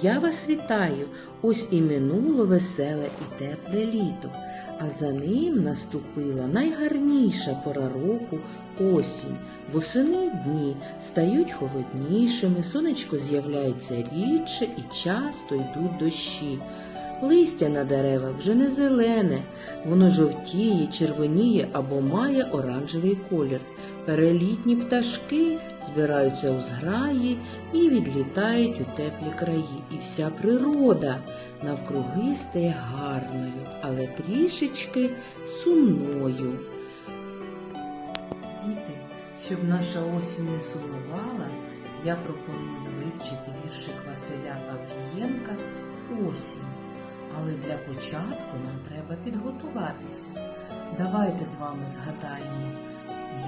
Я вас вітаю, ось і минуло веселе і тепле літо, а за ним наступила найгарніша пора року осінь. Восени дні стають холоднішими, сонечко з'являється рідше і часто йдуть дощі. Листя на деревах вже не зелене, воно жовтіє, червоніє або має оранжевий колір. Перелітні пташки збираються у зграї і відлітають у теплі краї. І вся природа навкруги стає гарною, але трішечки сумною. Діти, щоб наша осінь не сумувала, я пропоную вивчити віршик Василя Авдієнка Осінь. Але для початку нам треба підготуватися. Давайте з вами згадаємо,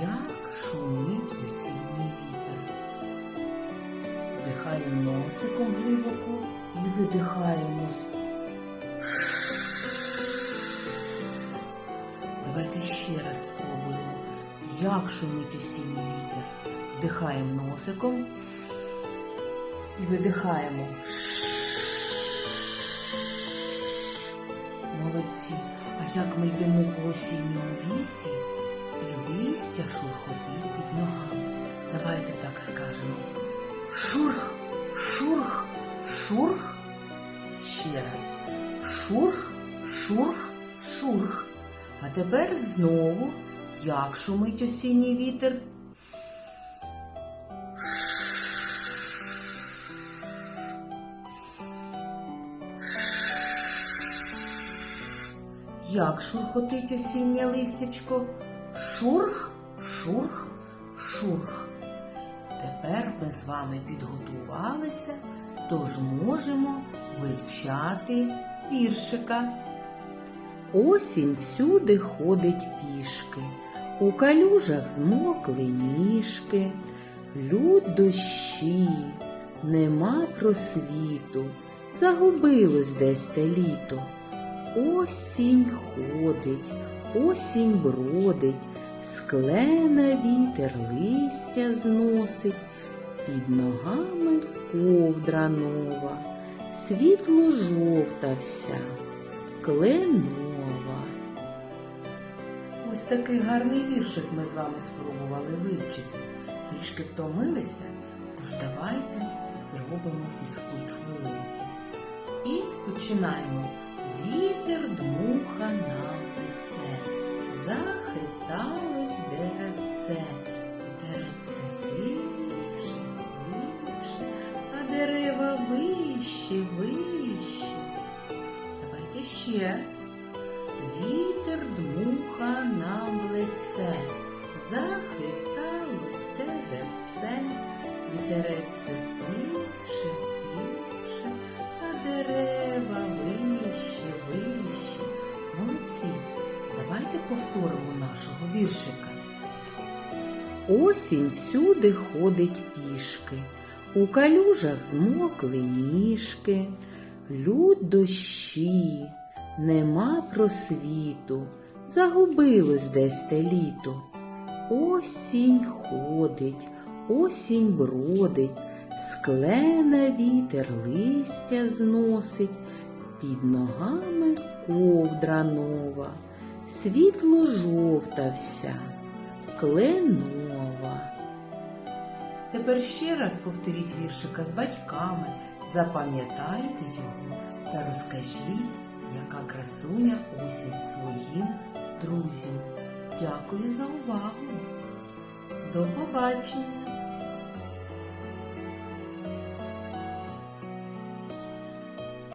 як шумить осінній вітер. Вдихаємо носиком глибоко і видихаємо Давайте ще раз спробуємо, як шумить осінній вітер. Вдихаємо носиком і видихаємо. Молодці. А як ми йдемо по осінньому лісі, і листя шурхотить під ногами. Давайте так скажемо. Шурх, шурх, шурх. Ще раз. Шурх, шурх, шурх. А тепер знову, як шумить осінній вітер. Як шурхотить осіннє листячко? Шурх, шурх, шурх. Тепер ми з вами підготувалися, тож можемо вивчати віршика. Осінь всюди ходить пішки, у калюжах змокли ніжки, люд дощі, нема просвіту, загубилось десь те літо. Осінь ходить, осінь бродить, склена вітер листя зносить, під ногами ковдра нова, світло жовта вся, кленова. Ось такий гарний віршик ми з вами спробували вивчити. Трішки втомилися, тож давайте зробимо фізкульт хвилинку. І починаємо. Вітер дмуха нам в лице, захиталось деревце, вітерець тише, тише, а дерева вище, вище. Давайте ще раз. Вітер дмуха нам лице, захиталось деревце, вітерець тише, тише, а дерева вище. Віршика. Осінь всюди ходить пішки, у калюжах змокли ніжки, люд дощі, нема просвіту, загубилось десь те літо. Осінь ходить, осінь бродить, склена вітер листя зносить, під ногами ковдра нова, світло жовта вся, кленова. Тепер ще раз повторіть віршика з батьками, запам'ятайте його та розкажіть, яка красуня осінь своїм друзям. Дякую за увагу. До побачення!